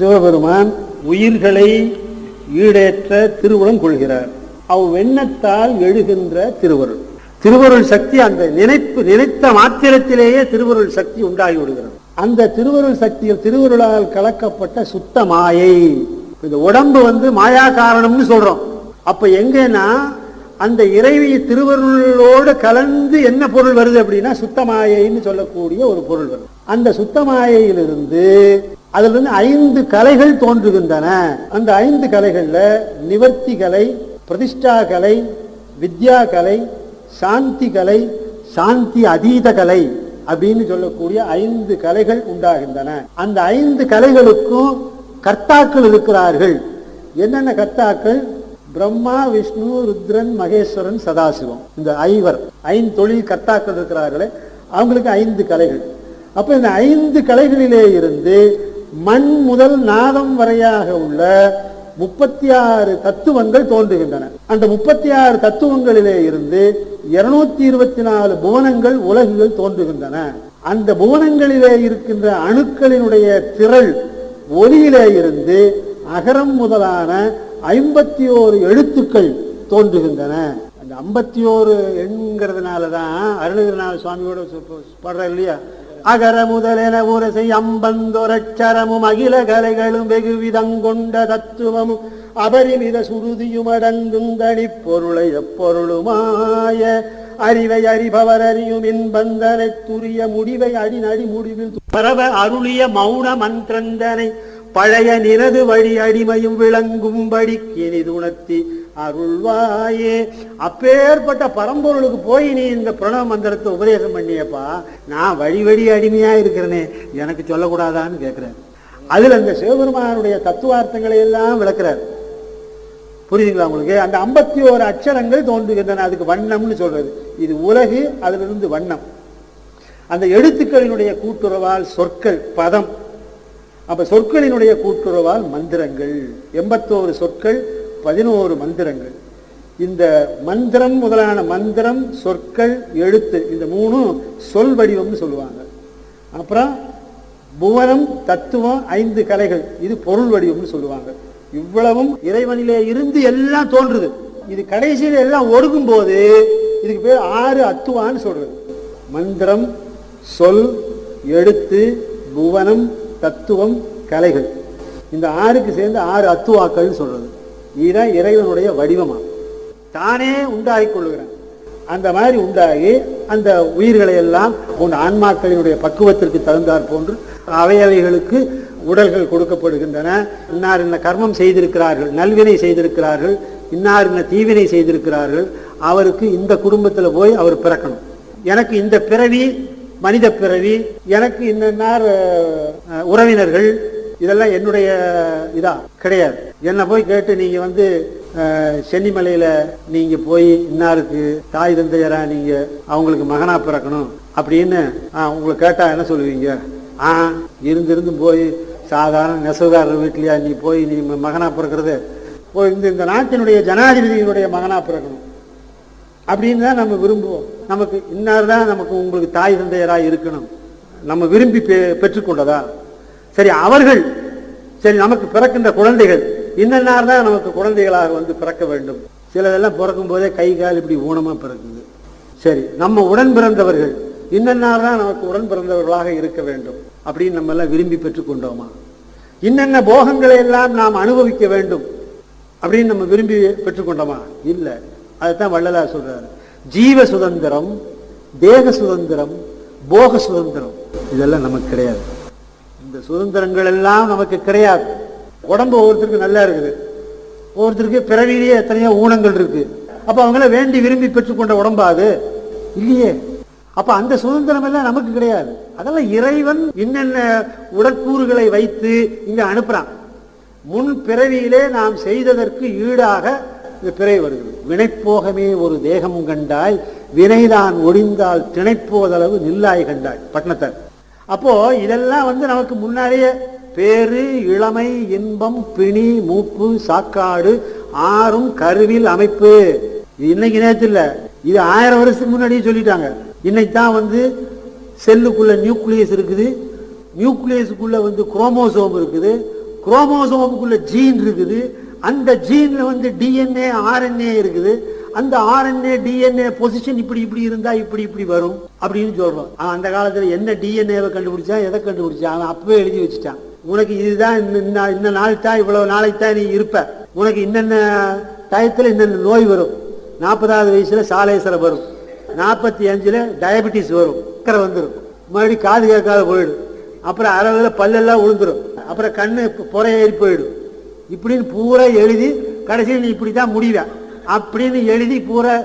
சிவபெருமான் உயிர்களை ஈடேற்ற திருவுளம் கொள்கிறார். அவ்வெண்ணத்தால் எழுகின்ற திருவருள். திருவருள் சக்தி அந்த நினைப்பு நினைத்த மாத்திரத்திலேயே திருவருள் சக்தி உண்டாகி விடுகிறது. அந்த திருவருள் சக்தியில் திருவருளால் கலக்கப்பட்ட சுத்த மாயை. இந்த உடம்பு வந்து மாயா காரணம்னு சொல்றோம். அப்ப எங்கன்னா அந்த இறைவி திருவருளோடு கலந்து என்ன பொருள் வருது அப்படின்னா சுத்தமாயைன்னு சொல்லக்கூடிய ஒரு பொருள் வருது. அந்த சுத்தமாயையிலிருந்து அதுல இருந்து ஐந்து கலைகள் தோன்றுகின்றன. அந்த ஐந்து கலைகள்ல நிவர்த்தி கலை பிரதிஷ்டா கலை வித்யா கலை சாந்தி கலை சாந்தி அதீத கலை அப்படின்னு சொல்லக்கூடிய ஐந்து கலைகள் உண்டாகின்றன. அந்த ஐந்து கலைகளுக்கும் கர்த்தாக்கள் இருக்கிறார்கள். என்னென்ன கர்த்தாக்கள்? பிரம்மா விஷ்ணு ருத்ரன் மகேஸ்வரன் சதாசிவம். இந்த ஐவர் ஐந்து தொழில் கர்த்தாக்கள் இருக்கிறார்களே அவங்களுக்கு ஐந்து கலைகள். அப்ப இந்த ஐந்து கலைகளிலே இருந்து மண் முதல் நாதம் வரையாக உள்ள முப்பத்தி ஆறு தத்துவங்கள் தோன்றுகின்றன. அந்த முப்பத்தி ஆறு தத்துவங்களிலே இருந்து இருநூத்தி இருபத்தி நாலு புவனங்கள் உலகுகள் தோன்றுகின்றன. அந்த புவனங்களிலே இருக்கின்ற அணுக்களினுடைய திரள் ஒலியிலே இருந்து அகரம் முதலான ஐம்பத்தி ஓரு எழுத்துக்கள் தோன்றுகின்றன. அந்த ஐம்பத்தி ஓரு எண்கிறதுனால தான் அருணகிரிநாத சுவாமியோட பாடுற இல்லையா? அகர முதலென உரசை அம்பந்தொரட்சரமும் அகில கலைகளும் வெகு விதங்கொண்ட தத்துவமும் அபரிமித சுருதியும் அடங்கும் தனிப் பொருளை எப்பொருளுமாய. அறிவை அறிபவர் அறியும் இன்பந்தனை துரிய முடிவை அடிநடி முடிவில் பரவ அருளிய மௌன மந்திரந்தனை பழைய நினது வழி அடிமையும் விளங்கும்படி கிணிதுணர்த்தி அருள்வாயே. அப்பேற்பட்ட பரம்பொருளுக்கு போய் நீ இந்த பிரணவ மந்திரத்தை உபதேசம் பண்ணியப்பா. நான் வழி வழி அடிமையாக இருக்கிறேனே. எனக்கு சொல்லக்கூடாதான்னு கேட்குறேன் அதில் அந்த சிவபெருமானுடைய தத்துவார்த்தங்களை எல்லாம் விளக்குறார். புரியுதுங்களா உங்களுக்கு? அந்த ஐம்பத்தி ஓரு அச்சரங்கள் தோன்றுகின்றன. அதுக்கு வண்ணம்னு சொல்றது. இது உலகு அதிலிருந்து வண்ணம். அந்த எழுத்துக்களினுடைய கூட்டுறவால் சொற்கள் பதம். அப்ப சொற்களினுடைய கூட்டுறவால் மந்திரங்கள். எண்பத்தோரு சொற்கள் பதினோரு மந்திரங்கள். இந்த மந்திரம் முதலான மந்திரம் சொற்கள் எழுத்து இந்த மூணும் சொல் வடிவம்னு சொல்லுவாங்க. அப்புறம் புவனம் தத்துவம் ஐந்து கலைகள் இது பொருள் வடிவம்னு சொல்லுவாங்க. இவ்வளவும் இறைவனிலே இருந்து எல்லாம் தோன்றுது. இது கடைசியில் எல்லாம் ஒடுங்கும் போது இதுக்கு பேர் ஆறு அத்துவான்னு சொல்றது. மந்திரம் சொல் எழுத்து புவனம் தத்துவம் கலைகள். இந்த ஆறுக்கு சேர்ந்து ஆறு அத்துவாக்கள்னு சொல்றது. இதுதான் இறைவனுடைய வடிவமா? தானே உண்டாகி கொள்ளுகிறான். அந்த மாதிரி உண்டாகி அந்த உயிர்களை எல்லாம் உன் ஆன்மாக்களினுடைய பக்குவத்திற்கு தகுந்தார் போன்று அவையவைகளுக்கு உடல்கள் கொடுக்கப்படுகின்றன. இன்னார் என்ன கர்மம் செய்திருக்கிறார்கள் நல்வினை செய்திருக்கிறார்கள் இன்னார் என்ன தீவினை செய்திருக்கிறார்கள் அவருக்கு இந்த குடும்பத்தில் போய் அவர் பிறக்கணும். எனக்கு இந்த பிறவி மனித பிறவி எனக்கு இன்னார் உறவினர்கள் இதெல்லாம் என்னுடைய இதா கிடையாது. என்னை போய் கேட்டு நீங்க வந்து சென்னிமலையில நீங்க போய் இன்னாருக்கு தாய் தந்தையரா நீங்க அவங்களுக்கு மகனா பிறக்கணும் அப்படின்னு உங்களுக்கு உங்களை கேட்டா என்ன சொல்லுவீங்க? ஆ இருந்திருந்து போய் சாதாரண நெசவுக்காரர் வீட்லயா நீ போய் நீ மகனா பிறக்கிறது? போய் இந்த இந்த நாட்டினுடைய ஜனாதிபதியினுடைய மகனா பிறக்கணும். அப்படின்னு தான் நம்ம விரும்புவோம். நமக்கு இன்னார் தான் நமக்கு உங்களுக்கு தாய் தந்தையராக இருக்கணும். நம்ம விரும்பி பெ- பெற்றுக்கொண்டதா? சரி அவர்கள் சரி நமக்கு பிறக்கின்ற குழந்தைகள் இன்னன்னார் தான் நமக்கு குழந்தைகளாக வந்து பிறக்க வேண்டும். சிலதெல்லாம் பிறக்கும் போதே கை கால் இப்படி ஊனமாக பிறக்குது. சரி நம்ம உடன் பிறந்தவர்கள் இன்னன்னார் தான் நமக்கு உடன் பிறந்தவர்களாக இருக்க வேண்டும் அப்படின்னு நம்ம எல்லாம் விரும்பி பெற்றுக்கொண்டோமா இன்னென்ன போகங்களை எல்லாம் நாம் அனுபவிக்க வேண்டும் அப்படின்னு நம்ம விரும்பி பெற்றுக்கொண்டோமா இல்லை. அதைத்தான் வள்ளலார் சொல்றாரு. ஜீவ சுதந்திரம் தேக சுதந்திரம் போக சுதந்திரம். இதெல்லாம் நமக்கு கிடையாது. இந்த சுதந்திரங்கள் எல்லாம் நமக்கு கிடையாது. உடம்பு ஒவ்வொருத்தருக்கு நல்லா இருக்குது. ஒவ்வொருத்தருக்கு பிறவிலேயே எத்தனையோ ஊனங்கள் இருக்கு. அப்போ அவங்கள வேண்டி விரும்பி பெற்றுக்கொண்ட உடம்பா அது. இல்லையே? அப்போ அந்த சுதந்திரம் எல்லாம் நமக்கு கிடையாது. அதெல்லாம் இறைவன் என்னென்ன உடற்கூறுகளை வைத்து இங்க அனுப்புறான். முன் பிறவியிலே நாம் செய்ததற்கு ஈடாக இந்த பிறவி வருகிறது. வினைப்போகமே ஒரு தேகம் கண்டாய் வினைதான் ஒழிந்தால் திணைப்போதளவு நில்லாய் கண்டாய். பட்டணத்தார். அப்போது இதெல்லாம் வந்து நமக்கு முன்னாடியே பேரு இளமை இன்பம் பிணி மூப்பு சாக்காடு ஆறும் கருவில் அமைப்பு. இது இன்னைக்கு நேரத்தில் இல்லை. இது ஆயிரம் வருஷத்துக்கு முன்னாடியே சொல்லிட்டாங்க. இன்னைக்கு தான் வந்து செல்லுக்குள்ள நியூக்ளியஸ் இருக்குது. நியூக்ளியஸுக்குள்ள வந்து குரோமோசோம் இருக்குது. குரோமோசோமுக்குள்ள ஜீன் இருக்குது. அந்த ஜீன்ல வந்து டிஎன்ஏ ஆர்என்ஏ இருக்குது. அந்த ஆர்என்ஏ டிஎன்ஏ பொசிஷன் இப்படி இப்படி இருந்தா இப்படி இப்படி வரும் அப்படின்னு சொல்றோம். அந்த காலத்துல என்ன டிஎன்ஏவை கண்டுபிடிச்சா எதை கண்டுபிடிச்சா? அவன் அப்பவே எழுதி வச்சுட்டான். உனக்கு இதுதான் இந்த- நாள் தான் இவ்வளவு நாளைக்கு தான் நீ இருப்ப. உனக்கு இன்னென்ன டயத்துல என்னென்ன நோய் வரும்? நாற்பதாவது வயசுல சாலேசரை வரும். நாற்பத்தி அஞ்சுல டயபெட்டிஸ் வரும். சக்கரை வந்துடும் மறுபடியும் காது கேட்காத போயிடும். அப்புறம் அளவில் பல்லெல்லாம் விழுந்துரும் அப்புறம் கண்ணு புறையேறி ஏறி போயிடும். இப்படின்னு பூரா எழுதி கடைசியில் நீ இப்படி தான் முடிவேன் அப்படின்னு எழுதி பூரா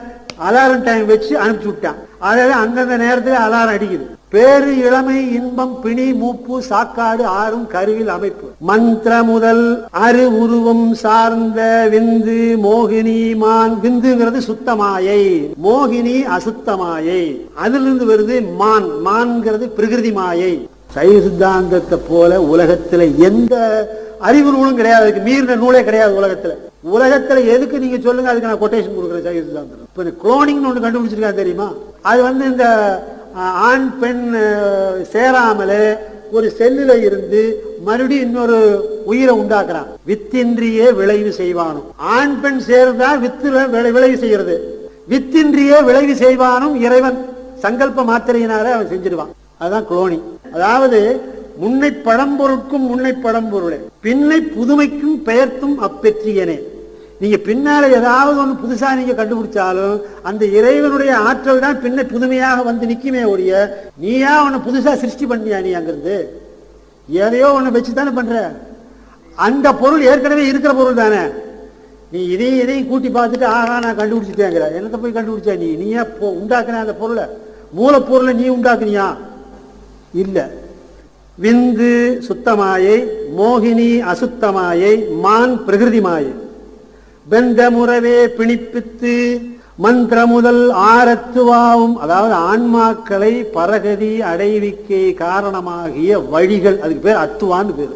அலாரம் டைம் வச்சு அனுப்பிச்சு விட்டான். அதாவது அந்தந்த நேரத்தில் அலாரம் அடிக்குது. பேரு இளமை இன்பம் பிணி மூப்பு சாக்காடு ஆறும் கருவில் அமைப்பு. மந்திர முதல் அரு உருவம் சார்ந்த விந்து மோகினி மான். விந்துங்கிறது சுத்தமாயை. மோகினி அசுத்தமாயை. அதிலிருந்து வருது மான். மான்கிறது பிரகிருதி மாயை. சைவ சித்தாந்தத்தை போல உலகத்துல எந்த அறிவு நூலும் கிடையாது அதுக்கு மீறின நூலே கிடையாது உலகத்துல. உலகத்துல எதுக்கு நீங்க சொல்லுங்க அதுக்கு நான் கொட்டேஷன் கொடுக்குறேன் சைவ சித்தாந்தம் இப்ப குளோனிங் ஒன்று கண்டுபிடிச்சிருக்காங்க தெரியுமா? அது வந்து இந்த ஆண் பெண் சேராமலே ஒரு செல்லுல இருந்து மறுபடியும் இன்னொரு உயிரை உண்டாக்குறான். வித்தின்றியே விளைவு செய்வானும். ஆண் பெண் சேர்ந்தா வித்துல விளைவு செய்யறது. வித்தின்றியே விளைவு செய்வானும் இறைவன். சங்கல்ப மாத்திரையினாரே அவன் செஞ்சிருவான் அதுதான் குளோனி அதாவது முன்னை பழம்பொருட்கும் முன்னை பழம்பொருளே பின்னை புதுமைக்கும் பெயர்த்தும் அப்பெற்றியனே. நீங்க பின்னால ஏதாவது ஒண்ணு புதுசா நீங்க கண்டுபிடிச்சாலும் அந்த இறைவனுடைய ஆற்றல் தான் பின்ன புதுமையாக வந்து நிக்குமே ஒழிய நீயா உன்னை புதுசா சிருஷ்டி பண்ணியா நீ அங்கிருந்து? எதையோ ஒண்ணு வச்சு தானே பண்ற? அந்த பொருள் ஏற்கனவே இருக்கிற பொருள் தானே. நீ இதையும் இதையும் கூட்டி பார்த்துட்டு ஆகா நான் கண்டுபிடிச்சிட்டேங்கிற. என்னத்தை போய் கண்டுபிடிச்சா நீ? நீயா போ- உண்டாக்குன அந்த பொருளை. மூலப்பொருளை நீ உண்டாக்குனியா? இல்லை. விந்து சுத்தமாயை மோகினி அசுத்தமாயை மான் பிரகிருதி மாயை பெந்த முறவே பிணிப்பித்து மந்திர முதல் ஆரத்துவாவும் அதாவது ஆன்மாக்களை பரகதி அடைவிக்கை காரணமாகிய வழிகள் அதுக்கு பேர் அத்துவான்னு பேர்.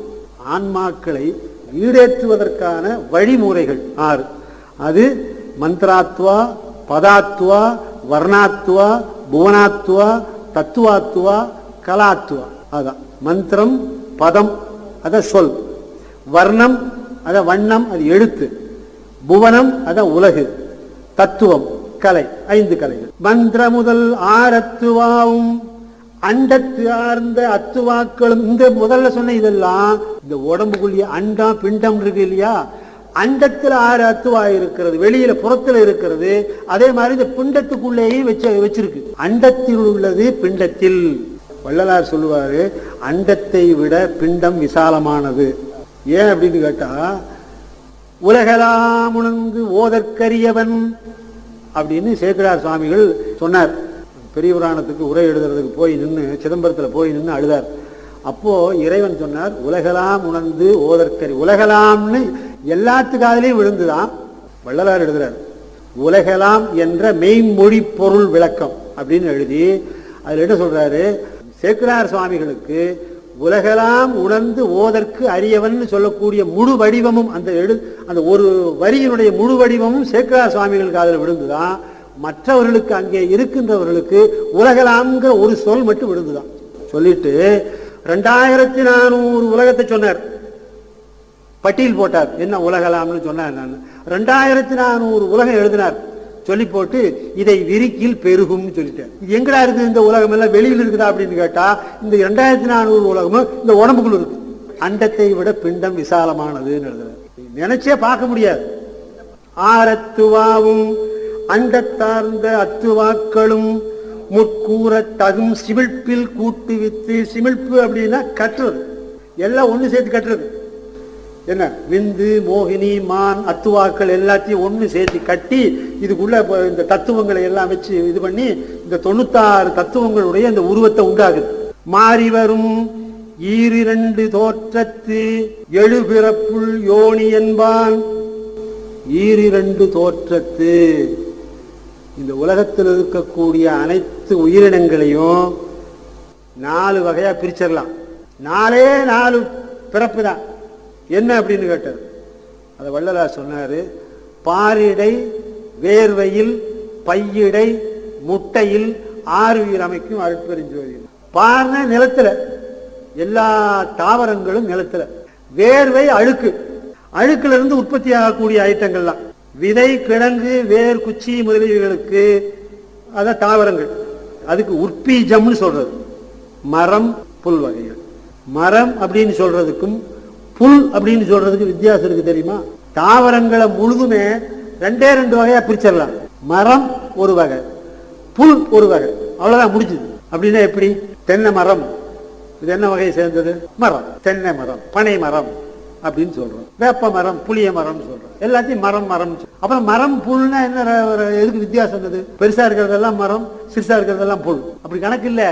ஆன்மாக்களை ஈடேற்றுவதற்கான வழிமுறைகள் ஆறு. அது மந்திராத்வா பதாத்வா வர்ணாத்வா புவனாத்வா தத்துவாத்வா கலாத்துவா. அதான். மந்திரம் பதம் அத சொல். வர்ணம் அத வண்ணம் அது எழுத்து. புவனம் அத உலகு. தத்துவம் கலை ஐந்து கலைகள். மந்திர முதல் ஆரத்துவாவும் அண்டத்து ஆர்ந்த அத்துவாக்களும். இந்த முதல்ல சொன்ன இதெல்லாம் இந்த உடம்புக்குள்ளேயே அண்டம் பிண்டம் இருக்கு இல்லையா? அண்டத்தில் ஆறு அத்துவா இருக்கிறது வெளியில புறத்துல இருக்கிறது. அதே மாதிரி இந்த பிண்டத்துக்குள்ளேயும் வச்சு வச்சிருக்கு. அண்டத்தில் உள்ளது பிண்டத்தில். வள்ளலார் சொல்லுவார் அண்டத்தை விட பிண்டம் விசாலமானது. ஏன் அப்படின்னு கேட்டால் உலகலாம் உணர்ந்து ஓதற்கரியவன் அப்படின்னு சேக்கிரார் சுவாமிகள் சொன்னார். பெரிய புராணத்துக்கு உரை எழுதுறதுக்கு போய் நின்று சிதம்பரத்தில் போய் நின்று அழுதார். அப்போது இறைவன் சொன்னார் உலகலாம் உணர்ந்து ஓதற்கரி உலகலாம்னு எல்லாத்து காதலையும் விழுந்துதான் வள்ளலார் எழுதுறார். உலகலாம் என்ற மெய்மொழி பொருள் விளக்கம் அப்படின்னு எழுதி அதில் என்ன சொல்கிறாரு சேக்கிரார் சுவாமிகளுக்கு உலகெல்லாம் உணர்ந்து ஓதற்கு அரியவன் சொல்லக்கூடிய முழு வடிவமும் அந்த எழு அந்த ஒரு வரியினுடைய முழு வடிவமும் சேக்கிரார் சுவாமிகளுக்கு அதில் விழுந்துதான். மற்றவர்களுக்கு அங்கே இருக்கின்றவர்களுக்கு உலகலாம்ங்கிற ஒரு சொல் மட்டும் விழுந்துதான். சொல்லிட்டு ரெண்டாயிரத்தி நானூறு உலகத்தை சொன்னார். பட்டியல் போட்டார். என்ன உலகலாம்னு சொன்னார் நான். ரெண்டாயிரத்தி நானூறு உலகம் எழுதினார். சொல்லி போட்டு இதை விரிக்கில் பெருகும்னு சொல்லிட்டேன். இது எங்கடா இருக்கு இந்த உலகம் எல்லாம்? வெளியில் இருக்குதா அப்படின்னு கேட்டா இந்த ரெண்டாயிரத்தி நானூறு உலகமும் இந்த உடம்புக்குள்ள இருக்கு. அண்டத்தை விட பிண்டம் விசாலமானதுன்னு எழுதுறார். நினைச்சே பார்க்க முடியாது. ஆரத்துவாவும் அண்டத்தார்ந்த அத்துவாக்களும் முற்கூற தகும் சிமிழ்ப்பில் கூட்டு வித்து சிமிழ்ப்பு அப்படின்னா கட்டுறது எல்லாம் ஒண்ணு சேர்த்து கட்டுறது. என்ன? விந்து மோகினி மான் அத்துவாக்கள் எல்லாத்தையும் ஒன்று சேர்த்து கட்டி இதுக்குள்ள இந்த தத்துவங்களை எல்லாம் வச்சு இது பண்ணி இந்த தொண்ணூத்தாறு தத்துவங்களுடைய இந்த உருவத்தை உண்டாகுது மாறி வரும் ஈரிரண்டு தோற்றத்து எழுபிறப்புள் யோனி என்பான். ஈரிரண்டு தோற்றத்து. இந்த உலகத்தில் இருக்கக்கூடிய அனைத்து உயிரினங்களையும் நாலு வகையா பிரிச்சிடலாம். நாலே நாலு பிறப்பு தான் என்ன அப்படின்னு கேட்டார். அதை வள்ளலார் சொன்னார் பாரிடை வேர்வையில் பையிடை முட்டையில் ஆறு உயிர் அமைக்கும் அருட்பெருஞ்சோதி பார்ன நிலத்தில். எல்லா தாவரங்களும் நிலத்தில். வேர்வை அழுக்கு. அழுக்கிலிருந்து உற்பத்தி ஆகக்கூடிய ஐட்டங்கள்லாம். விதை கிழங்கு வேர் குச்சி முதலீடுகளுக்கு அதான் தாவரங்கள். அதுக்கு உற்பீஜம்னு சொல்றது. மரம் புல் வகைகள். மரம் அப்படின்னு சொல்றதுக்கும் புல் அப்படின்னு சொல்றதுக்கு வித்தியாசம் இருக்கு தெரியுமா? தாவரங்களை முழுதுமே ரெண்டே ரெண்டு வகையா பிரிச்சிடலாம். மரம் ஒரு வகை புல் ஒரு வகை. அவ்வளவுதான் முடிஞ்சது. அப்படின்னா எப்படி? தென்னை மரம். இது என்ன வகையை சேர்ந்தது? மரம். தென்னை மரம் பனை மரம் அப்படின்னு சொல்றோம். வேப்ப மரம் புளிய மரம் சொல்றோம். எல்லாத்தையும் மரம் மரம். அப்புறம் மரம் புல்னா என்ன எதுக்கு வித்தியாசம் இருந்தது பெருசா இருக்கிறதெல்லாம் மரம் சிறுசா இருக்கிறதெல்லாம் புல். அப்படி கணக்கு இல்லை.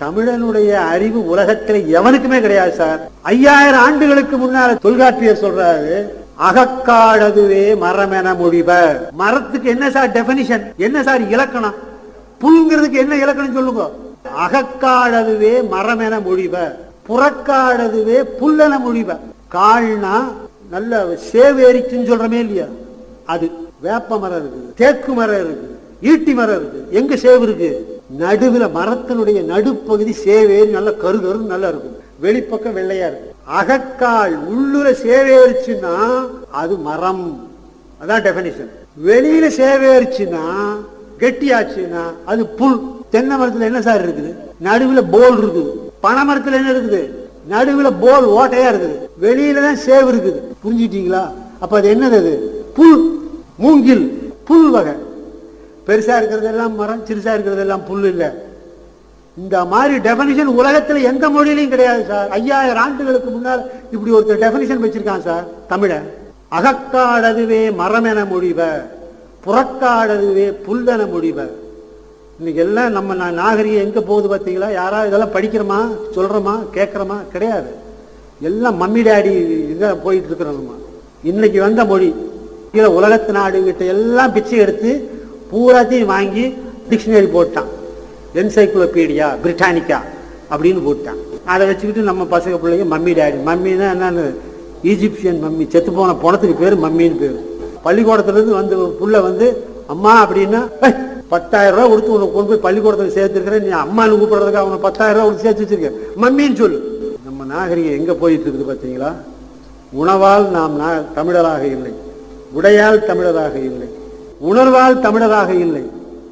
தமிழனுடைய அறிவு உலகத்துல எவனுக்குமே கிடையாது சார். ஐயாயிரம் ஆண்டுகளுக்கு முன்னால தொல்காப்பியர் சொல்றாரு அகக்காடதுவே மரம் என மொழிப மரத்துக்கு என்ன சார் டெபினிஷன் என்ன சார் இலக்கணம்? புல்ங்கிறதுக்கு என்ன இலக்கணம் சொல்லுங்க? அகக்காடதுவே மரம் என மொழிப புறக்காடதுவே புல்லென மொழிப கால்னா நல்ல சேவேரிக்குன்னு சொல்றமே இல்லையா? அது வேப்ப மரம் இருக்குது தேக்கு மரம் இருக்குது ஈட்டி மரம் இருக்கு எங்க சேவு இருக்கு? நடுவில் மரத்தினுடைய நடுப்பகுதி சேவேரி நல்ல கரு கரு நல்லா இருக்கும். வெளிப்பக்கம் வெள்ளையா இருக்கும். அகக்கால் உள்ளுர சேவேரிச்சுன்னா அது மரம். அதான் டெபினிஷன் வெளியில சேவேரிச்சுன்னா கெட்டியாச்சுன்னா அது புல். தென்னை மரத்துல என்ன சார் இருக்குது? நடுவுல போல் இருக்குது. பனை மரத்துல என்ன இருக்குது? நடுவுல போல் ஓட்டையா இருக்குது. வெளியில தான் சேவ் இருக்குது. புரிஞ்சுட்டீங்களா அப்ப அது என்னது அது? புல். மூங்கில். புல் வகை. பெருசாக இருக்கிறதெல்லாம் மரம் சிறுசாக இருக்கிறதெல்லாம் புல் இல்லை. இந்த மாதிரி டெஃபனிஷன் உலகத்தில் எந்த மொழியிலையும் கிடையாது சார். ஐயாயிரம் ஆண்டுகளுக்கு முன்னால் இப்படி ஒருத்தர் டெஃபனிஷன் வச்சிருக்கான் சார் தமிழை அகக்காடதுவே மரம் என மொழிவ புறக்காடதுவே புல்லென மொழிவ இன்னைக்கு எல்லாம் நம்ம நா- நாகரிகம் எங்கே போகுது பார்த்தீங்களா யாராவது இதெல்லாம் படிக்கிறோமா சொல்கிறோமா கேட்குறோமா கிடையாது. எல்லாம் மம்மி டேடி இதாக போயிட்டு இருக்கிறோம் இன்னைக்கு வந்த மொழி. கீழே உலகத்து நாடுகிட்ட எல்லாம் பிச்சை எடுத்து பூராத்தையும் வாங்கி டிக்ஷனரி போட்டான். என்சைக்ளோபீடியா பிரிட்டானிக்கா அப்படின்னு போட்டான். அதை வச்சுக்கிட்டு நம்ம பசங்க பிள்ளைங்க மம்மி டாடி. மம்மின்னா என்னன்னு? Egyptian mummy. செத்து போன பணத்துக்கு பேர் மம்மின்னு பேர். பள்ளிக்கூடத்துலேருந்து வந்து புள்ள வந்து அம்மா அப்படின்னா பத்தாயிரம் ரூபா கொடுத்து உனக்கு கொண்டு போய் பள்ளிக்கூடத்தில் சேர்த்துருக்கிறேன். நீ அம்மான்னு கூப்பிடுறதுக்கு அவனை பத்தாயிரம் ரூபா கொடுத்து சேர்த்து வச்சிருக்கேன். மம்மின்னு சொல்லு. நம்ம நாகரிகம் எங்கே போயிட்டு இருக்குது பார்த்தீங்களா உணவால் நாம் நா- தமிழராக இல்லை. உடையால் தமிழராக இல்லை. உணர்வால் தமிழராக இல்லை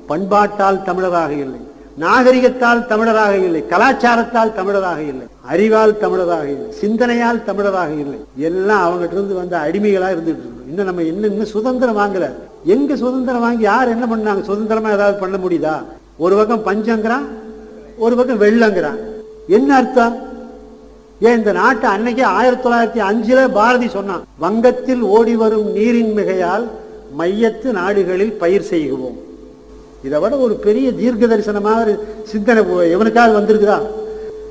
பண்பாட்டால் தமிழராக இல்லை நாகரிகத்தால் தமிழராக இல்லை கலாச்சாரத்தால் தமிழராக இல்லை அறிவால் தமிழராக இல்லை சிந்தனையால் தமிழராக இல்லை. எல்லாம் அவங்ககிட்ட இருந்து வந்த அடிமைகளா இருந்துட்டு இருக்கோம் இன்னும் நம்ம இன்னும் இன்னும் சுதந்திரம் வாங்கல. எங்க சுதந்திரம் வாங்கி யார் என்ன பண்ணாங்க? சுதந்திரமா ஏதாவது பண்ண முடியுதா? ஒரு பக்கம் பஞ்சங்கிறான் ஒரு பக்கம் வெள்ளங்கிறான். என்ன அர்த்தம்? ஏன் இந்த நாட்டை அன்னைக்கு ஆயிரத்தி தொள்ளாயிரத்தி அஞ்சுல பாரதி சொன்னான் வங்கத்தில் ஓடி வரும் நீரின் மிகையால் மையத்து நாடுகளில் பயிர் செய்குவோம் இதை விட ஒரு பெரிய தீர்க்க தரிசனமாக சிந்தனை போ- எவனுக்காவது வந்திருக்குதா?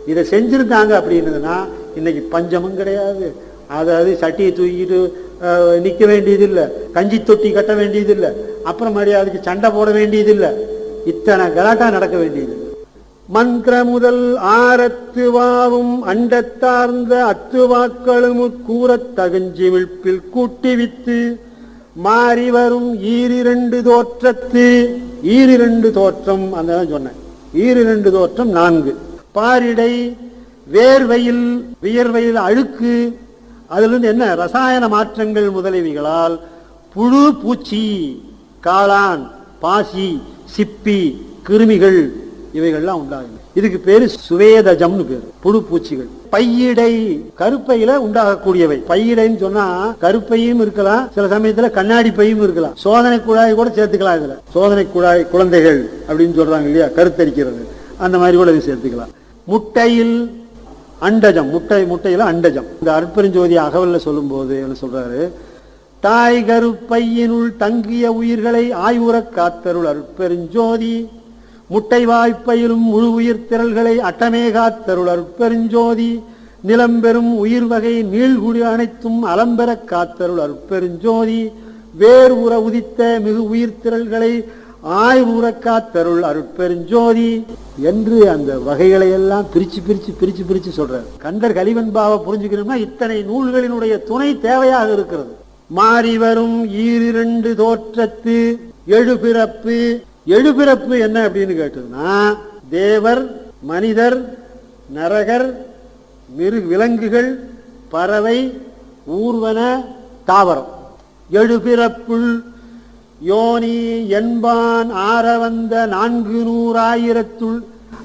இதை செஞ்சுருந்தாங்க அப்படின்னதுன்னா இன்னைக்கு பஞ்சமும் கிடையாது. அதாவது சட்டியை தூக்கிட்டு நிற்க வேண்டியதில்லை. கஞ்சி தொட்டி கட்ட வேண்டியதில்லை. அப்புறம் மரியாதைக்கு அதுக்கு சண்டை போட வேண்டியதில்லை. இத்தனை கலாட்டா நடக்க வேண்டியது. மந்திர முதல் ஆரத்துவாவும் அண்டத்தார்ந்த அத்துவாக்களும் கூறத் கூட்டி வித்து மாறி வரும் ஈரிரண்டு தோற்றத்து. ஈரிரண்டு தோற்றம் அந்த சொன்னேன். ஈரிரண்டு தோற்றம் நான்கு. பாரிடை வேர்வையில் வியர்வையில் அழுக்கு. அதிலிருந்து என்ன? ரசாயன மாற்றங்கள் முதலியவைகளால் புழு பூச்சி காளான் பாசி சிப்பி கிருமிகள் இவைகள்லாம் உண்டாகும் இதுக்கு பேரு சுவேதஜம்னு பேரு புழு பூச்சிகள். பையிடை கருப்பையில உண்டாகக்கூடியவை. பையிடைன்னு சொன்னா கருப்பையும் இருக்கலாம் சில சமயத்துல கண்ணாடி பையும் இருக்கலாம். சோதனை குழாய் கூட சேர்த்துக்கலாம் இதுல. சோதனை குழாய் குழந்தைகள் அப்படின்னு சொல்றாங்க இல்லையா? கருத்தரிக்கிறது. அந்த மாதிரி கூட இதை சேர்த்துக்கலாம். முட்டையில் அண்டஜம் முட்டை முட்டையில அண்டஜம். இந்த அற்பெருஞ்சோதி அகவல்ல சொல்லும்போது என்ன சொல்றாரு? தாய் கருப்பையினுள் தங்கிய உயிர்களை ஆய்வுறக் காத்தருள் அற்பெருஞ்சோதி. முட்டை வாய்ப்பையிலும் முழு உயிர் திரள்களை அட்டமே காத்தருளர் பெருஞ்சோதி. நிலம்பெறும் உயிர் வகை நீள்குடி அனைத்தும் அலம்பெற காத்தருளர் பெருஞ்சோதி. வேர் உற உதித்த மிகு உயிர் திரள்களை ஆய்வுற காத்தருள் அருட்பெருஞ்சோதி என்று அந்த வகைகளை எல்லாம் பிரிச்சு பிரிச்சு பிரிச்சு பிரிச்சு சொல்றாரு. கண்டர் கலிவன்பாவை புரிஞ்சுக்கணும்னா இத்தனை நூல்களினுடைய துணை தேவையாக இருக்கிறது. மாறி வரும் ஈரிரண்டு தோற்றத்து எழுபிறப்பு எழுபிறப்பு என்ன அப்படின்னு கேட்டதுன்னா தேவர் மனிதர் நரகர் மிரு விலங்குகள் பறவை ஊர்வன தாவரம். எழுபிறப்புள் யோனி என்பான் ஆரவந்த நான்கு நூறாயிரத்துள்.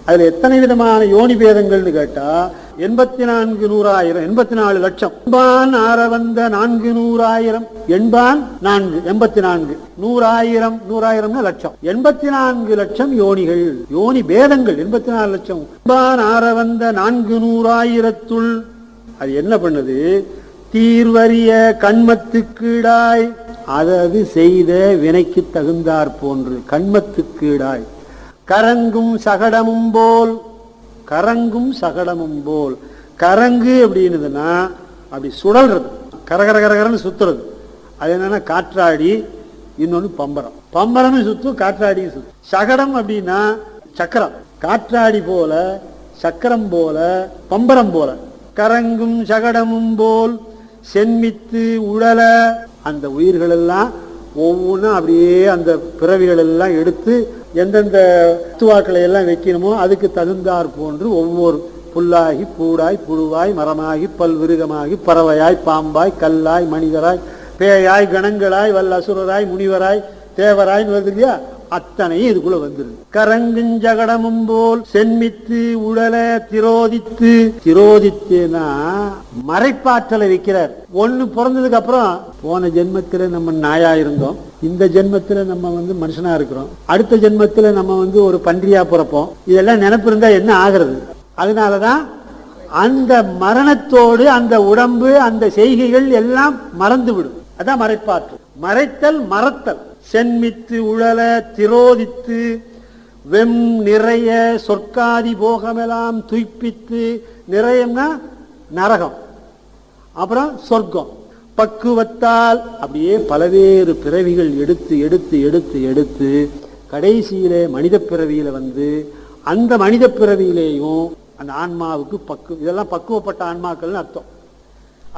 அதில் எத்தனை விதமான யோனி பேதங்கள்னு கேட்டால் எண்பத்தி நான்கு நூறாயிரம் எண்பத்தி நாலு லட்சம் என்பான் ஆரவந்த நான்கு நூறாயிரம். என்பான் நான்கு எண்பத்தி நான்கு நூறாயிரம் நூறாயிரம்னா லட்சம். எண்பத்தி நான்கு லட்சம் யோனிகள் யோனி பேதங்கள் எண்பத்தி நாலு லட்சம் என்பான் ஆரவந்த நான்கு நூறாயிரத்துள் அது என்ன பண்ணுது? தீர்வறிய கண்மத்துக்கீடாய் அதது செய்த வினைக்கு தகுந்தாற் போன்று கண்மத்துக்கீடாய். கரங்கும் சகடமும் போல் கரங்கும் சகடமும் போல். கரங்கு அப்படின்னுதுன்னா அப்படி சுழல்றது. கரகர கரகரன்னு சுத்துறது. அது என்னன்னா காற்றாடி இன்னொன்று பம்பரம். பம்பரமும் சுத்தும் காற்றாடியும் சுத்தும். சகடம் அப்படின்னா சக்கரம். காற்றாடி போல சக்கரம் போல பம்பரம் போல. கரங்கும் சகடமும் போல் சென்மித்து உழல. அந்த உயிர்கள் எல்லாம் ஒவ்வொன்றும் அப்படியே அந்த பிறவிகள் எல்லாம் எடுத்து எந்தெந்த துவாக்களை எல்லாம் வைக்கணுமோ அதுக்கு தகுந்தாற் போன்று ஒவ்வொரு புல்லாகி பூடாய் புழுவாய் மரமாகி பல்விருகமாகி பறவையாய் பாம்பாய் கல்லாய் மனிதராய் பேயாய் கணங்களாய் வல்ல அசுரராய் முனிவராய் தேவராய்னு வருது இல்லையா? அத்தனையும் இதுக்குள்ள வந்துருது. கரங்குஞ்சகடமும் போல் சென்மித்து உடல திரோதித்து. திரோதித்துனா மறைப்பாற்றலை வைக்கிறார். ஒண்ணு பிறந்ததுக்கு அப்புறம் போன ஜென்மத்துல நம்ம நாயா இருந்தோம். இந்த ஜென்மத்துல நம்ம வந்து மனுஷனா இருக்கிறோம். அடுத்த ஜென்மத்துல நம்ம வந்து ஒரு பன்றியா பிறப்போம். இதெல்லாம் நினைப்பு இருந்தா என்ன ஆகிறது? அதனாலதான் அந்த மரணத்தோடு அந்த உடம்பு அந்த செய்கைகள் எல்லாம் மறந்து விடும் அதான் மறைப்பாற்றல். மறைத்தல் மறத்தல். சென்மித்து உழல திரோதித்து வெம் நிறைய சொற்காதி போகமெல்லாம் துய்ப்பித்து நிறையம்னா நரகம் அப்புறம் சொர்க்கம். பக்குவத்தால் அப்படியே பலவேறு பிறவிகள் எடுத்து எடுத்து எடுத்து எடுத்து கடைசியிலே மனித பிறவியில வந்து அந்த மனித பிறவியிலேயும் அந்த ஆன்மாவுக்கு பக்கு இதெல்லாம் பக்குவப்பட்ட ஆன்மாக்கள்னு அர்த்தம்.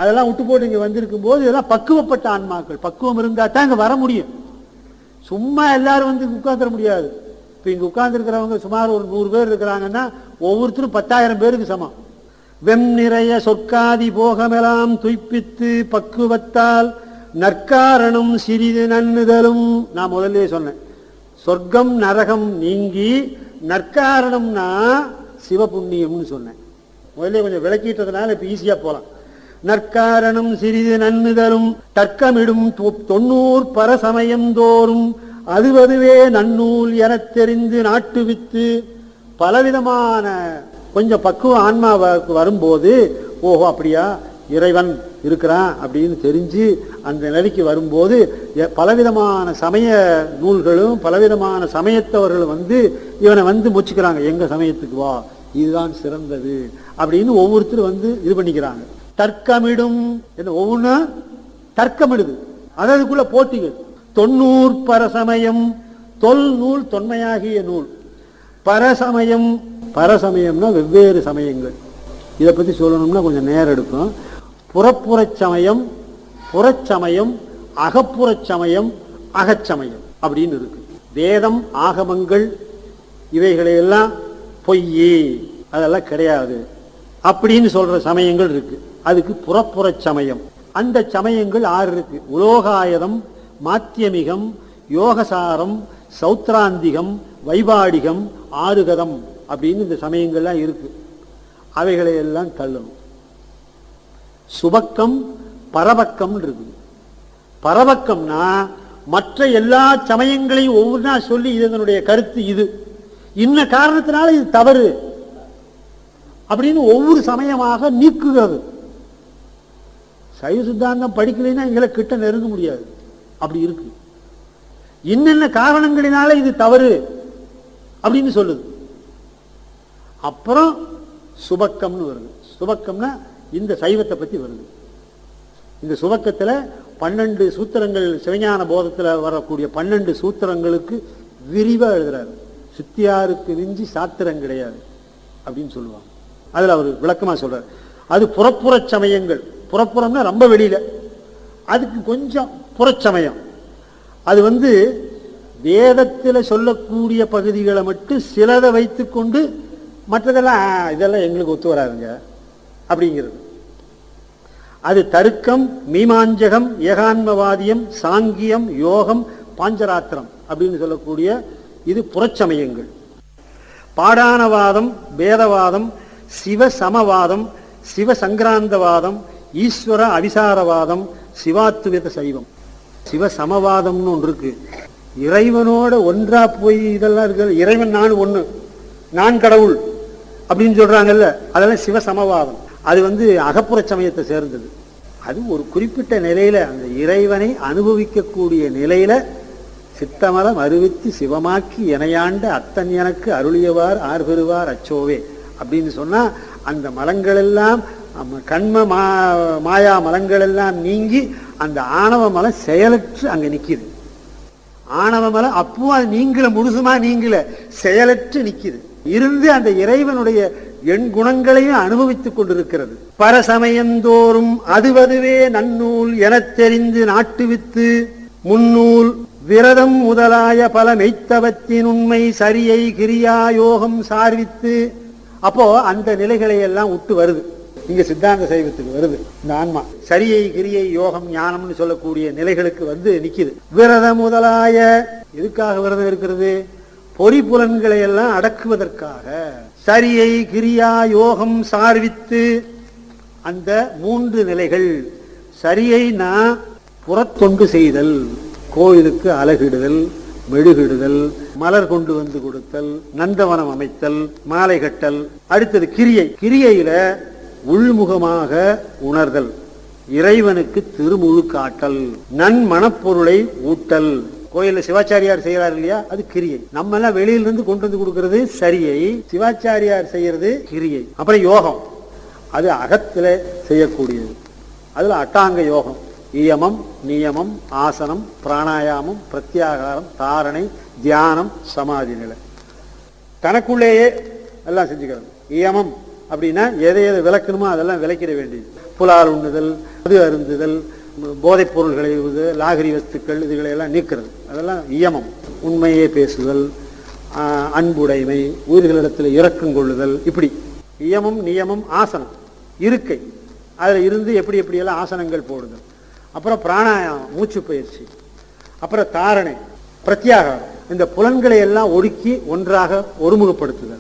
அதெல்லாம் விட்டு போட்டு இங்க வந்திருக்கும் போது இதெல்லாம் பக்குவப்பட்ட ஆன்மாக்கள். பக்குவம் இருந்தா தான் இங்க வர முடியும். சும்மா எல்லாரும் வந்து உட்காந்துட முடியாது. இப்போ இங்கே உட்காந்துருக்கிறவங்க சுமார் ஒரு நூறு பேர் இருக்கிறாங்கன்னா ஒவ்வொருத்தரும் பத்தாயிரம் பேருக்கு சமம். வெம் நிறைய சொற்காதி போகமெல்லாம் துய்ப்பித்து பக்குவத்தால் நற்காரணம் சிறிது நன்னுதலும். நான் முதல்ல சொன்னேன். சொர்க்கம் நரகம் நீங்கி நற்காரணம்னா சிவபுண்ணியம்னு சொன்னேன். முதல்ல கொஞ்சம் விளக்கிட்டதுனால இப்போ ஈஸியாக போகலாம் நற்காரணம் சிறிது நன்னுதலும் தர்க்கமிடும் தொ- தொண்ணூறு பரசமயம் தோறும் அதுவதுவே நன்னூல் எனத் தெரிந்து நாட்டுவித்து பலவிதமான கொஞ்சம் பக்குவ ஆன்மாவுக்கு வரும்போது ஓஹோ அப்படியா? இறைவன் இருக்கிறான் அப்படின்னு தெரிஞ்சு அந்த நிலைக்கு வரும்போது எ- பலவிதமான சமய நூல்களும் பலவிதமான சமயத்தவர்களும் வந்து இவனை வந்து முச்சுக்கிறாங்க. எங்கள் சமயத்துக்கு வா இதுதான் சிறந்தது அப்படின்னு ஒவ்வொருத்தரும் வந்து இது பண்ணிக்கிறாங்க. தர்க்கமிடும் என்ன தர்க்கமிடுது. அதற்குள்ள போட்டிகள். தொண்ணூறு பரசமயம் தொல் நூல் தொன்மையாகிய நூல். பரசமயம் பரசமயம்னா வெவ்வேறு சமயங்கள். இதை பத்தி சொல்லணும்னா கொஞ்சம் நேரம் எடுக்கும். புறப்புறச் சமயம் புறச்சமயம் அகப்புறச் சமயம் அகச்சமயம் அப்படின்னு இருக்கு. வேதம் ஆகமங்கள் இவைகளையெல்லாம் பொய்யே. அதெல்லாம் கிடையாது. அப்படின்னு சொல்ற சமயங்கள் இருக்கு. அதுக்கு புறப்புறச் சமயம். அந்த சமயங்கள் ஆறு இருக்கு. உலோகாயதம் மாத்தியமிகம் யோகசாரம் சௌத்ராந்திகம் வைபாடிகம் ஆறுகதம் அப்படின்னு இந்த சமயங்கள்லாம் இருக்கு. அவைகளை எல்லாம் தள்ளணும். சுபக்கம் பரபக்கம் இருக்குது. பரபக்கம்னா மற்ற எல்லா சமயங்களையும் ஒவ்வொன்றா சொல்லி இதனுடைய கருத்து இது. இன்ன காரணத்தினால இது தவறு. அப்படின்னு ஒவ்வொரு சமயமாக நீக்குகிறது. சைவ சித்தாந்தம் படிக்கலைன்னா எங்களை கிட்ட நெருங்க முடியாது. அப்படி இருக்கு. என்னென்ன காரணங்களினால இது தவறு அப்படின்னு சொல்லுது. அப்புறம் சுபக்கம்னு வருது. சுபக்கம்னா இந்த சைவத்தை பத்தி வருது. இந்த சுபக்கத்துல பன்னெண்டு சூத்திரங்கள் சிவஞான போதத்துல வரக்கூடிய பன்னெண்டு சூத்திரங்களுக்கு விரிவா எழுதுறாரு. சித்தியாருக்கு மிஞ்சி சாத்திரம் கிடையாது அப்படின்னு சொல்லுவாங்க. அதுல அவர் விளக்கமா சொல்றாரு. அது புறப்புறச் சமயங்கள். புறப்புறம்னா ரொம்ப வெளியில. அதுக்கு கொஞ்சம் புறச்சமயம் அது வந்து வேதத்தில் சொல்லக்கூடிய பகுதிகளை மட்டும் சிலதை வைத்துக்கொண்டு மற்றதெல்லாம் இதெல்லாம் எங்களுக்கு ஒத்து வராதுங்க. அப்படிங்கிறது. அது தருக்கம் மீமாஞ்சகம் ஏகான்மவாதியம் சாங்கியம் யோகம் பாஞ்சராத்திரம் அப்படின்னு சொல்லக்கூடிய இது புறச்சமயங்கள் பாடானவாதம் பேதவாதம் சிவ சமவாதம் சிவ சங்கராந்தவாதம் ஈஸ்வர அவிசாரவாதம் சிவாத்துவித சைவம். சிவ சமவாதம்னு ஒன்று இருக்கு. இறைவனோட ஒன்றா போய் இதெல்லாம் இருக்கு. இறைவன் நான் ஒன்று நான் கடவுள் அப்படின்னு சொல்றாங்கல்ல அதெல்லாம் சிவ சமவாதம் அது வந்து அகப்புற சமயத்தை சேர்ந்தது. அது ஒரு குறிப்பிட்ட நிலையில அந்த இறைவனை அனுபவிக்கக்கூடிய நிலையில சித்தமலம் அறிவித்து சிவமாக்கி இணையாண்ட அத்தன் எனக்கு அருளியவார் ஆர்பெறுவார் அச்சோவே. அப்படின்னு சொன்னால் அந்த மலங்கள் எல்லாம் கண்ம மா மாயா மலங்கள் எல்லாம் நீங்கி அந்த ஆணவ மலம் செயலற்று அங்கே நிற்கிது ஆணவ மலம் அப்போ அது நீங்கள முழுசுமா நீங்கள செயலற்று நிற்கிது இருந்து அந்த இறைவனுடைய எண் குணங்களையும் அனுபவித்துக் கொண்டிருக்கிறது. பரசமயந்தோறும் அதுவதுவே நன்னூல் எனத் தெரிந்து நாட்டுவித்து முன்னூல் விரதம் முதலாய பல மெய்த்தவத்தின் உண்மை சரியை கிரியா யோகம் சார்வித்து அப்போ அந்த நிலைகளை எல்லாம் விட்டு வருது. இங்க சித்தாந்த சைவத்துக்கு வருது. இந்த ஆன்மா. சரியை கிரியை யோகம் ஞானம்னு சொல்லக்கூடிய நிலைகளுக்கு வந்து நிக்குது. விரதம் முதலாய எதுக்காக விரதம் இருக்கிறது? பொறி புலன்களை எல்லாம் அடக்குவதற்காக. சரியை கிரியா யோகம் சார்வித்து அந்த மூன்று நிலைகள். சரியை நான் புறத்தொண்டு செய்தல் கோயிலுக்கு அலகிடுதல் மெழுகிடுதல் மலர் கொண்டு வந்து கொடுத்தல் நந்தவனம் அமைத்தல் மாலை கட்டல். அடுத்தது கிரியை. கிரியையில உள்முகமாக உணர்தல். இறைவனுக்கு திருமுழு காட்டல். நன்மனப்பொருளை ஊட்டல். கோயிலில் சிவாச்சாரியார் செய்யறாரு இல்லையா? அது கிரியை. நம்ம எல்லாம் வெளியிலிருந்து கொண்டு வந்து கொடுக்கறது சரியை சிவாச்சாரியார் செய்யறது கிரியை. அப்புறம் யோகம். அது அகத்துல செய்யக்கூடியது. அதுல அட்டாங்க யோகம். இயமம் நியமம் ஆசனம் பிராணாயாமம் பிரத்யாகாரம் தாரணை தியானம் சமாதி நிலை. தனக்குள்ளேயே எல்லாம் செஞ்சுக்கிறது. இயமம் அப்படின்னா எதை எதை விளக்கணுமோ அதெல்லாம் விளக்கிட வேண்டியது. புலால் உண்ணுதல் அது அருந்துதல் போதைப் பொருள்களை இது, லாகிரி வஸ்துக்கள் இதுகளை எல்லாம் நீக்கிறது. அதெல்லாம் இயமம் உண்மையே பேசுதல் ஆஹ், அன்புடைமை உயிர்களிடத்தில் இறக்கம் கொள்ளுதல் இப்படி. இயமம் நியமம் ஆசனம் இருக்கை. அதில் இருந்து எப்படி எப்படியெல்லாம் ஆசனங்கள் போடுதல். அப்புறம் பிராணாயாமம் மூச்சு பயிற்சி அப்புறம் தாரணை பிரத்யாகாரம். இந்த புலன்களை எல்லாம் ஒடுக்கி ஒன்றாக ஒருமுகப்படுத்துதல்.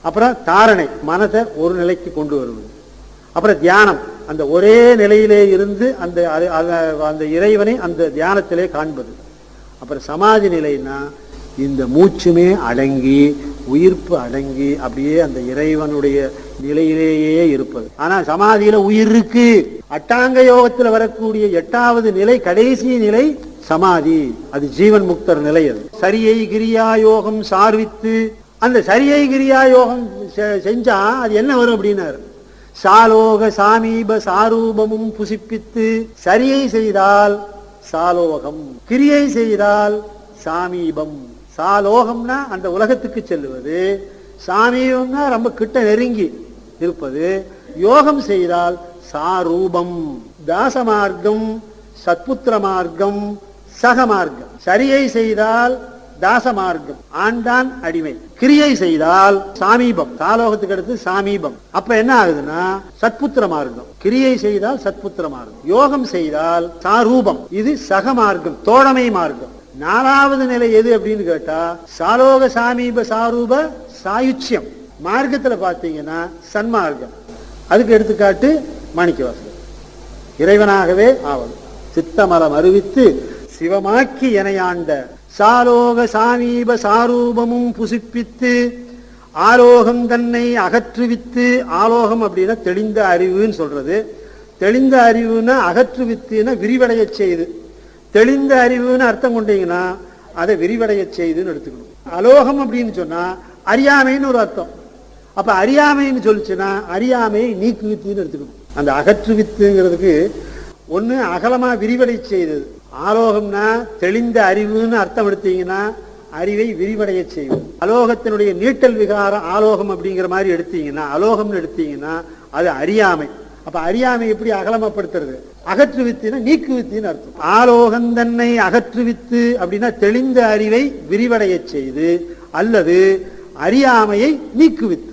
அப்புறம் தாரணை மனதை ஒரு நிலைக்கு கொண்டு வருவது. அப்புறம் தியானம். அந்த ஒரே நிலையிலே இருந்து அந்த அது- அந்த இறைவனை அந்த தியானத்திலே காண்பது. அப்புறம் சமாதி நிலைன்னா இந்த மூச்சுமே அடங்கி உயிர்ப்பு அடங்கி அப்படியே அந்த இறைவனுடைய நிலையிலேயே இருப்பது. ஆனா சமாதியில உயிர் இருக்கு. அட்டாங்க யோகத்துல வரக்கூடிய எட்டாவது நிலை கடைசி நிலை சமாதி. அது ஜீவன் முக்தர் நிலை அது. சரியை கிரியா யோகம் சார்வித்து அந்த சரியை கிரியா யோகம் செ- செஞ்சா அது என்ன வரும் அப்படின்னாரு. சாலோக சாமீப சாரூபமும் புசிப்பித்து சரியை செய்தால் சாலோகம். கிரியை செய்தால் சாமீபம். சாலோகம்னா அந்த உலகத்துக்கு செல்லுவது சாமீபம்னா ரொம்ப கிட்ட நெருங்கி இருப்பது யோகம் செய்தால் சாரூபம் தாச மார்க்கம் சத்புத்திர மார்க்கம் சகமார்க்கம். சரியை செய்தால் தாச மார்க்கம் ஆண்டான் அடிமை. கிரியை செய்தால் சாமீபம். சாலோகத்துக்கு அடுத்து சாமீபம். அப்ப என்ன ஆகுதுன்னா சத்புத்திர மார்க்கம் கிரியை செய்தால் சத்புத்திர மார்க்கம் யோகம் செய்தால் சாரூபம். இது சகமார்க்கம். தோழமை மார்க்கம். நாலாவது நிலை எது அப்படின்னு கேட்டா சாலோக சாமீப சாரூப சாயுச்சியம். மார்க்கத்துல பாத்தீங்கன்னா சன்மார்க்கம். அதுக்கு எடுத்துக்காட்டு மாணிக்கவாசகர். இறைவனாகவே ஆவது சித்தமலம் அறிவித்து சிவமாக்கி இணையாண்ட சாலோக சாமீப சாரூபமும் புசிப்பித்து ஆலோகம் தன்னை அகற்றுவித்து ஆலோகம் அப்படின்னா தெளிந்த அறிவுன்னு சொல்றது. தெளிந்த அறிவுன்னா அகற்றுவித்துன்னா விரிவடைய செய்து. தெளிந்த அறிவுன்னு அர்த்தம் கொண்டீங்கன்னா அதை விரிவடைய செய்துன்னு எடுத்துக்கணும். அலோகம் அப்படின்னு சொன்னா அறியாமைன்னு ஒரு அர்த்தம். அப்ப அறியாமைன்னு சொல்லிச்சுன்னா அறியாமையை நீக்குவித்துன்னு எடுத்துக்கணும். அந்த அகற்று வித்துங்கிறதுக்கு ஒண்ணு அகலமா விரிவடை செய்தது. ஆலோகம்னா தெளிந்த அறிவுன்னு அர்த்தம் எடுத்தீங்கன்னா அறிவை விரிவடைய செய்யும். அலோகத்தினுடைய நீட்டல் விகாரம் ஆலோகம் அப்படிங்கிற மாதிரி எடுத்தீங்கன்னா அலோகம்னு எடுத்தீங்கன்னா அது அறியாமை. அப்ப அறியாமை எப்படி அகலமப்படுத்துறது? அகற்று நீக்குவித்துன்னு அர்த்தம். ஆலோகந்தன்னை அகற்றுவித்து அப்படின்னா தெளிந்த அறிவை விரிவடைய செய்து அல்லது அறியாமையை நீக்குவித்து.